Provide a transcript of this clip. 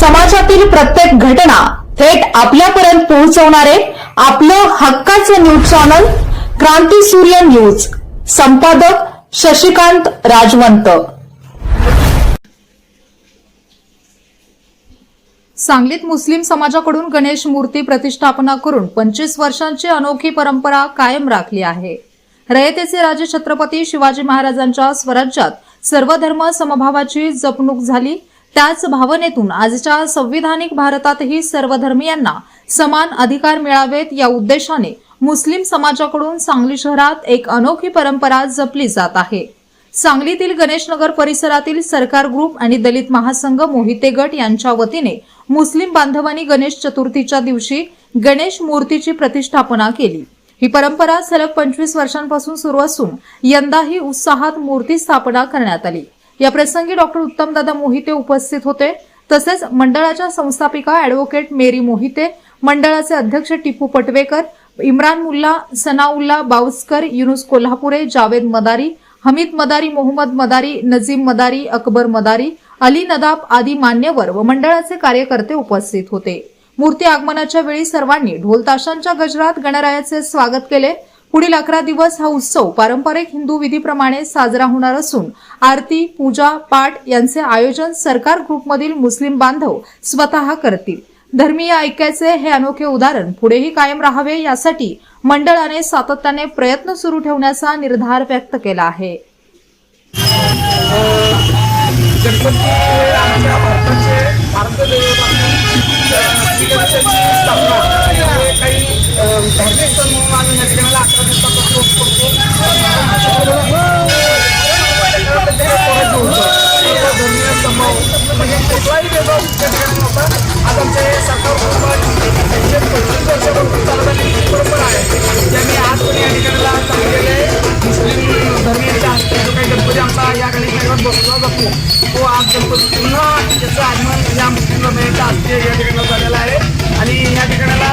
समाजातील प्रत्येक घटना थेट आपल्यापर्यंत पोहोचवणारे आपलं हक्काचं न्यूज चॅनल क्रांती सूर्य न्यूज. संपादक शशिकांत राजवंत. सांगलीत मुस्लिम समाजाकडून गणेश मूर्ती प्रतिष्ठापना करून पंचवीस वर्षांची अनोखी परंपरा कायम राखली आहे. रयतेचे राजे छत्रपती शिवाजी महाराजांच्या स्वराज्यात सर्वधर्म समभावाची जपणूक झाली. त्याच भावनेतून आजच्या संविधानिक भारतातही सर्व धर्मियांना समान अधिकार मिळावेत या उद्देशाने मुस्लिम समाजाकडून सांगली शहरात एक अनोखी परंपरा जपली जात आहे. सांगलीतील गणेशनगर परिसरातील सरकार ग्रुप आणि दलित महासंघ मोहिते गट यांच्या वतीने मुस्लिम बांधवांनी गणेश चतुर्थीच्या दिवशी गणेश मूर्तीची प्रतिष्ठापना केली. ही परंपरा सलग पंचवीस वर्षांपासून सुरू असून यंदाही उत्साहात मूर्ती स्थापना करण्यात आली. या प्रसंगी डॉक्टर उत्तमदादा मोहिते उपस्थित होते. तसेच मंडळाच्या संस्थापिका अॅडव्होकेट मेरी मोहिते मंडळाचे अध्यक्ष टिपू पटवेकर इम्रान मुल्ला सनाउल्ला बाउस्कर युनुस कोल्हापुरे जावेद मदारी हमीद मदारी मोहम्मद मदारी नजीम मदारी अकबर मदारी अली नदाब आदी मान्यवर व मंडळाचे कार्यकर्ते उपस्थित होते. मूर्ती आगमनाच्या वेळी सर्वांनी ढोल ताशांच्या गजरात गणरायाचे स्वागत केले. पुढील अकरा दिवस हा उत्सव पारंपरिक हिंदू विधीप्रमाणे साजरा होणार असून आरती पूजा पाठ यांचे आयोजन सरकार ग्रुपमधील मुस्लिम बांधव स्वतः करतील. धर्मीय ऐक्याचे हे अनोखे उदाहरण पुढेही कायम राहावे यासाठी मंडळाने सातत्याने प्रयत्न सुरू ठेवण्याचा निर्धार व्यक्त केला आहे. गणपती आमच्या भारताचे कुठलाही ठिकाणी आज आमचे हे सरकार एकशे पंचवीस वर्षापासून चालत आलेली परंपरा आहे ज्यांनी आज पण या ठिकाणाला चाललेले आहे मुस्लिम धर्मीयांच्या हस्ते जो काही गणपती आमचा या गणेश बसवला जातो तो आज गणपती पुन्हा त्याचं आगमन या मुस्लिम धर्मियांच्या हस्ते या ठिकाणाला झालेला आहे आणि या ठिकाणाला